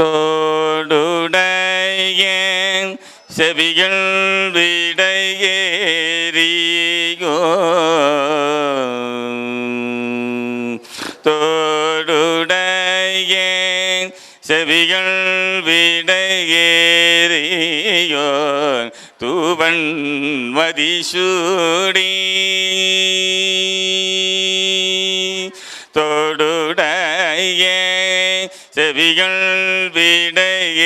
தோடுடைய செவிகள் விடையேறியோ? தோடுடைய செவிகள் விடையேறியோ? தூவன் மதிசூடி. தொடுடைய செவிகள் விடையேறியோ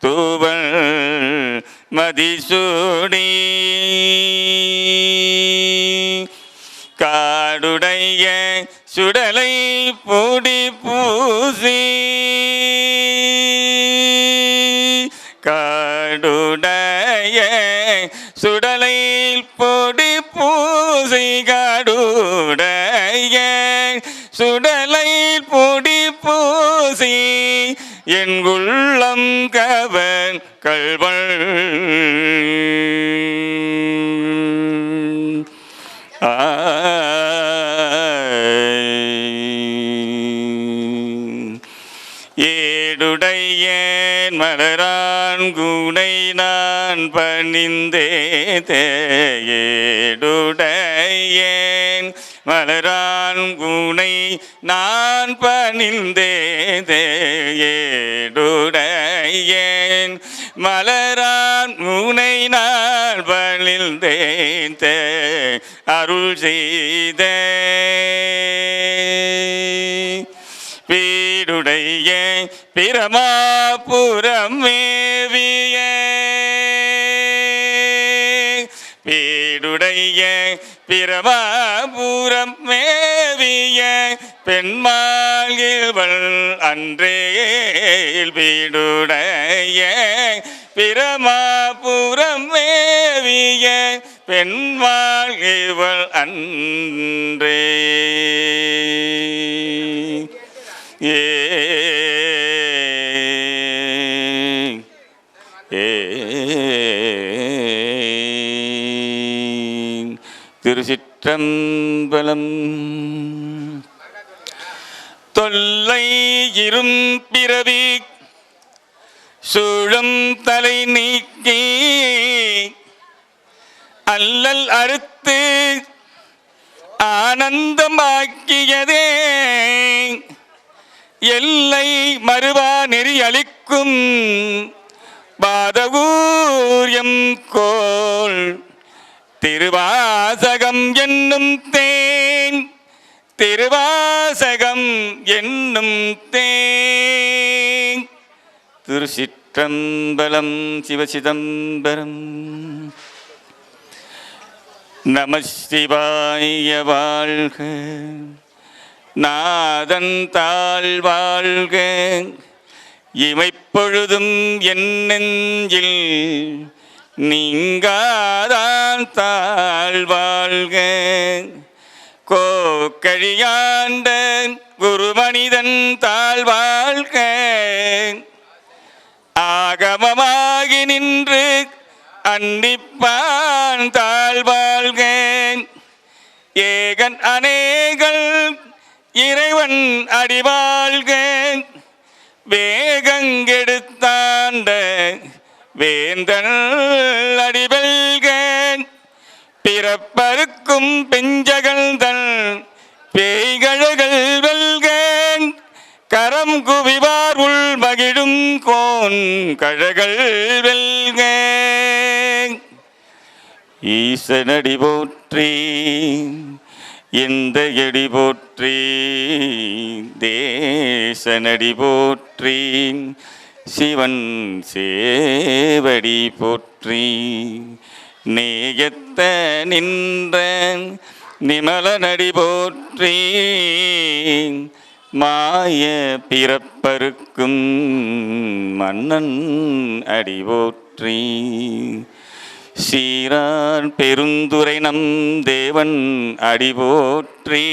தூவல் மதிசூடி. காடுடைய சுடலை பூடி பூசி. காடுடைய சுடலை பொடி பூசி. காடுடைய சுடலை பொடி பூசி என் உள்ளம் கவன் கல்வள் ஏடுடைய மலரான் கூடை நான் பணிந்தே தேடுடையேன் மலரான் குணை நான் பணிந்தேதேடுடையேன் மலரான் உனை நான் பணிந்தேன் அருள் செய்த. வீடுடைய பிரமாபுரம் மேவிய பிரபாபுரம் மேவிய பெண்மாள்கள் அன்றே வீடுடைய பிரமாபுரம் மேவிய பெண்மாள்கள் அன்றே திருச்சிற்றம்பலம். தொல்லை இரும் பிறவி சூழம் தலை நீக்கி அல்லல் அறுத்து ஆனந்தமாக்கியதே. எல்லை மறுவா நெறி அளிக்கும் பாதகூரியம் கோள் திருவாசகம் என்னும் தேன். திருவாசகம் என்னும் தேன். திருச்சிற்றம்பலம் சிவசிதம்பரம். நம சிவாய வாழ்க. நாதன் தாழ் வாழ்க. இமைப்பொழுதும் என் நெஞ்சில் நீங்காதா தாழ் வாழ்க கோக்கழியாண்ட குருமனிதன் தாழ் வாழ்க ஆகமமாகி நின்று அன்னிப்பான் தாழ் தாழ்வாழ்க. ஏகன் அநேகள் இறைவன் அடிவாழ்க. வேகங்கெடுத்தாண்ட வேந்தன் அடிவல்க பிறப்பருக்கும் பெஞ்சகள் தன் பேய்கழகள் வெல்கேன். கரம் குவிவார் உள் மகிழும் கோன் கழகள் வெல்க ஈசனடி போற்றி எந்த எடி போற்றி தேசனடி போற்றி சிவன் சேவடி போற்றி. நேயத்த நின்ற நிமலனடி போற்றி மாய பிறப்பருக்கும் மன்னன் அடி போற்றி. சீரான் பெருந்துரை நம் தேவன் அடி போற்றி.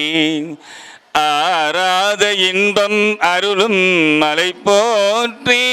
ஆராத இன்பம் அருளும் மலை போற்றி.